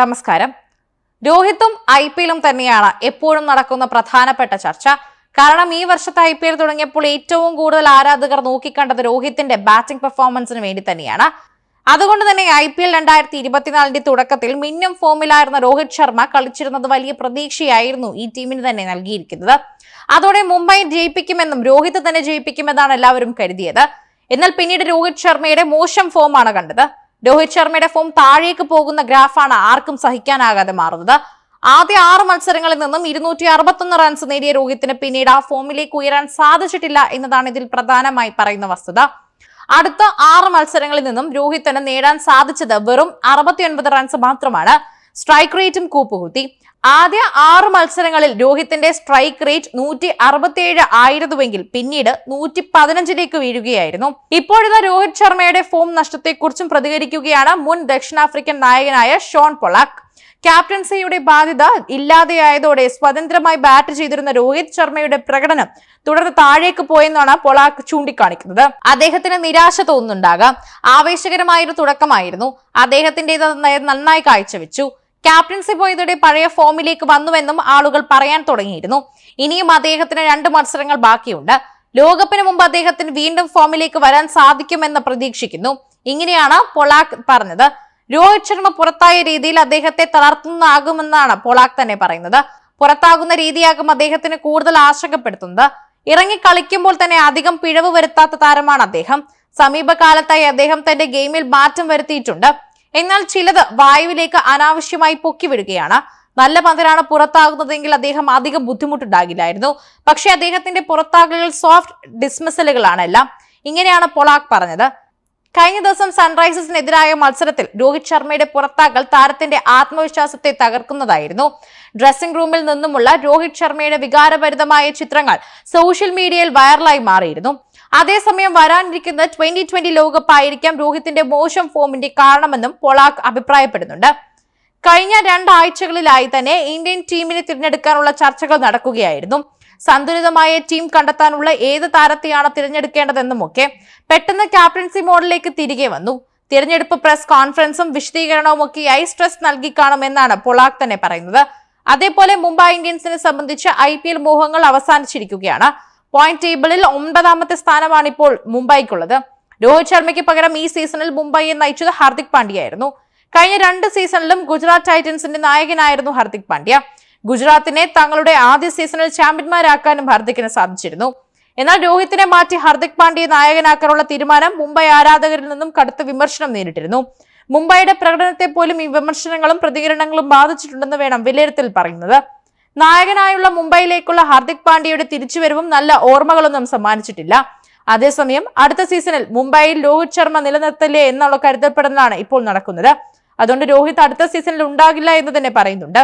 നമസ്കാരം. രോഹിത്തും I P എല്ലും തന്നെയാണ് എപ്പോഴും നടക്കുന്ന പ്രധാനപ്പെട്ട ചർച്ച. കാരണം ഈ വർഷത്തെ ഐ പി എൽ തുടങ്ങിയപ്പോൾ ഏറ്റവും കൂടുതൽ ആരാധകർ നോക്കിക്കണ്ടത് രോഹിത്തിന്റെ ബാറ്റിംഗ് പെർഫോമൻസിന് വേണ്ടി തന്നെയാണ്. അതുകൊണ്ട് തന്നെ ഐ പി എൽ രണ്ടായിരത്തി ഇരുപത്തിനാലിന്റെ തുടക്കത്തിൽ മിന്നും ഫോമിലായിരുന്ന രോഹിത് ശർമ്മ കളിച്ചിരുന്നത് വലിയ പ്രതീക്ഷയായിരുന്നു ഈ ടീമിന് തന്നെ നൽകിയിരിക്കുന്നത്. അതോടെ മുംബൈ ജയിപ്പിക്കുമെന്നും രോഹിത് തന്നെ ജയിപ്പിക്കുമെന്നാണ് എല്ലാവരും കരുതിയത്. എന്നാൽ പിന്നീട് രോഹിത് ശർമ്മയുടെ മോശം ഫോമാണ് കണ്ടത്. രോഹിത് ശർമ്മയുടെ ഫോം താഴേക്ക് പോകുന്ന ഗ്രാഫാണ് ആർക്കും സഹിക്കാനാകാതെ മാറുന്നത്. ആദ്യ ആറ് മത്സരങ്ങളിൽ നിന്നും ഇരുന്നൂറ്റി അറുപത്തൊന്ന് റൺസ് നേടിയ രോഹിത്തിന് പിന്നീട് ആ ഫോമിലേക്ക് ഉയരാൻ സാധിച്ചിട്ടില്ല എന്നതാണ് ഇതിൽ പ്രധാനമായി പറയുന്ന വസ്തുത. അടുത്ത ആറ് മത്സരങ്ങളിൽ നിന്നും രോഹിത്തിന് നേടാൻ സാധിച്ചത് വെറും അറുപത്തിയൊൻപത് റൺസ് മാത്രമാണ്. സ്ട്രൈക്ക് റേറ്റും കൂപ്പുകുത്തി. ആദ്യ ആറ് മത്സരങ്ങളിൽ രോഹിത്തിന്റെ സ്ട്രൈക്ക് റേറ്റ് നൂറ്റി അറുപത്തിയേഴ് ആയിരുന്നുവെങ്കിൽ പിന്നീട് നൂറ്റി പതിനഞ്ചിലേക്ക് വീഴുകയായിരുന്നു. ഇപ്പോഴത്തെ രോഹിത് ശർമ്മയുടെ ഫോം നഷ്ടത്തെക്കുറിച്ചും പ്രതികരിക്കുകയാണ് മുൻ ദക്ഷിണാഫ്രിക്കൻ നായകനായ ഷോൺ പൊളാക്ക്. ക്യാപ്റ്റൻസിയുടെ ബാധ്യത ഇല്ലാതെയായതോടെ സ്വതന്ത്രമായി ബാറ്റ് ചെയ്തിരുന്ന രോഹിത് ശർമ്മയുടെ പ്രകടനം തുടർന്ന് താഴേക്ക് പോയെന്നാണ് പൊളാക്ക് ചൂണ്ടിക്കാണിക്കുന്നത്. അദ്ദേഹത്തിന് നിരാശ തോന്നുന്നുണ്ടാകാം. ആവേശകരമായൊരു തുടക്കമായിരുന്നു. അദ്ദേഹത്തിന്റെത് നന്നായി കാഴ്ചവെച്ചു. ക്യാപ്റ്റൻസി പോയതോടെ പഴയ ഫോമിലേക്ക് വന്നുവെന്നും ആളുകൾ പറയാൻ തുടങ്ങിയിരുന്നു. ഇനിയും അദ്ദേഹത്തിന് രണ്ട് മത്സരങ്ങൾ ബാക്കിയുണ്ട്. ലോകകപ്പിന് മുമ്പ് അദ്ദേഹത്തിന് വീണ്ടും ഫോമിലേക്ക് വരാൻ സാധിക്കുമെന്ന് പ്രതീക്ഷിക്കുന്നു. ഇങ്ങനെയാണ് പൊളാക്ക് പറഞ്ഞത്. രോഹിത് ശർമ്മ പുറത്തായ രീതിയിൽ അദ്ദേഹത്തെ തളർത്തുന്നതാകുമെന്നാണ് പൊളാക്ക് തന്നെ പറയുന്നത്. പുറത്താകുന്ന രീതിയാകും അദ്ദേഹത്തിന് കൂടുതൽ ആശങ്കപ്പെടുത്തുന്നത്. ഇറങ്ങി കളിക്കുമ്പോൾ തന്നെ അധികം പിഴവ് വരുത്താത്ത താരമാണ് അദ്ദേഹം. സമീപകാലത്തായി അദ്ദേഹം തന്റെ ഗെയിമിൽ മാറ്റം വരുത്തിയിട്ടുണ്ട്. എന്നാൽ ചിലത് വായുവിലേക്ക് അനാവശ്യമായി പൊക്കിവിടുകയാണ് നല്ല പന്തിലാണ് പുറത്താകുന്നതെങ്കിൽ അദ്ദേഹം അധികം ബുദ്ധിമുട്ടുണ്ടാകില്ലായിരുന്നു. പക്ഷേ അദ്ദേഹത്തിന്റെ പുറത്താകലുകൾ സോഫ്റ്റ് ഡിസ്മിസലുകളാണ് എല്ലാം. ഇങ്ങനെയാണ് പൊളാക് പറഞ്ഞത്. കഴിഞ്ഞ ദിവസം സൺറൈസേഴ്സിനെതിരായ മത്സരത്തിൽ രോഹിത് ശർമ്മയുടെ പുറത്താക്കൽ താരത്തിന്റെ ആത്മവിശ്വാസത്തെ തകർക്കുന്നതായിരുന്നു. ഡ്രസ്സിംഗ് റൂമിൽ നിന്നുമുള്ള രോഹിത് ശർമ്മയുടെ വികാരഭരിതമായ ചിത്രങ്ങൾ സോഷ്യൽ മീഡിയയിൽ വൈറലായി മാറിയിരുന്നു. അതേസമയം വരാനിരിക്കുന്ന ട്വന്റി ട്വന്റി ലോകകപ്പായിരിക്കാം രോഹിത്തിന്റെ മോശം ഫോമിന്റെ കാരണമെന്നും പൊളാക്ക് അഭിപ്രായപ്പെടുന്നുണ്ട്. കഴിഞ്ഞ രണ്ടാഴ്ചകളിലായി തന്നെ ഇന്ത്യൻ ടീമിനെ തിരഞ്ഞെടുക്കാനുള്ള ചർച്ചകൾ നടക്കുകയായിരുന്നു. സന്തുലിതമായ ടീം കണ്ടെത്താനുള്ള ഏത് താരത്തെയാണ് തിരഞ്ഞെടുക്കേണ്ടതെന്നുമൊക്കെ പെട്ടെന്ന് ക്യാപ്റ്റൻസി മോഡിലേക്ക് തിരികെ വന്നു. തിരഞ്ഞെടുപ്പ് പ്രസ് കോൺഫറൻസും വിശദീകരണവും ഒക്കെയായി സ്ട്രെസ് നൽകി കാണുമെന്നാണ് പൊളാക് തന്നെ പറയുന്നത്. അതേപോലെ മുംബൈ ഇന്ത്യൻസിനെ സംബന്ധിച്ച് ഐ പി എൽ മോഹങ്ങൾ അവസാനിച്ചിരിക്കുകയാണ്. പോയിന്റ് ടേബിളിൽ ഒമ്പതാമത്തെ സ്ഥാനമാണ് ഇപ്പോൾ മുംബൈക്കുള്ളത്. രോഹിത് ശർമ്മയ്ക്ക് പകരം ഈ സീസണിൽ മുംബൈയെ നയിച്ചത് ഹാർദിക് പാണ്ഡ്യയായിരുന്നു. കഴിഞ്ഞ രണ്ട് സീസണിലും ഗുജറാത്ത് ടൈറ്റൻസിന്റെ നായകനായിരുന്നു ഹാർദിക് പാണ്ഡ്യ. ഗുജറാത്തിനെ തങ്ങളുടെ ആദ്യ സീസണിൽ ചാമ്പ്യന്മാരാക്കാനും ഹർദിക്കിന് സാധിച്ചിരുന്നു. എന്നാൽ രോഹിത്തിനെ മാറ്റി ഹർദിക് പാണ്ഡ്യയെ നായകനാക്കാനുള്ള തീരുമാനം മുംബൈ ആരാധകരിൽ നിന്നും കടുത്ത വിമർശനം നേരിട്ടിരുന്നു. മുംബൈയുടെ പ്രകടനത്തെ പോലും ഈ വിമർശനങ്ങളും പ്രതികരണങ്ങളും ബാധിച്ചിട്ടുണ്ടെന്ന് വേണം വിലയിരുത്തൽ പറയുന്നത്. നായകനായുള്ള മുംബൈയിലേക്കുള്ള ഹാർദിക് പാണ്ഡ്യയുടെ തിരിച്ചുവരവും നല്ല ഓർമ്മകളൊന്നും സമ്മാനിച്ചിട്ടില്ല. അതേസമയം അടുത്ത സീസണിൽ മുംബൈയിൽ രോഹിത് ശർമ്മ നിലനിർത്തില്ലേ എന്നുള്ള കരുതപ്പെടുന്നതാണ് ഇപ്പോൾ നടക്കുന്നത്. അതുകൊണ്ട് രോഹിത് അടുത്ത സീസണിൽ ഉണ്ടാകില്ല എന്ന് തന്നെ പറയുന്നുണ്ട്.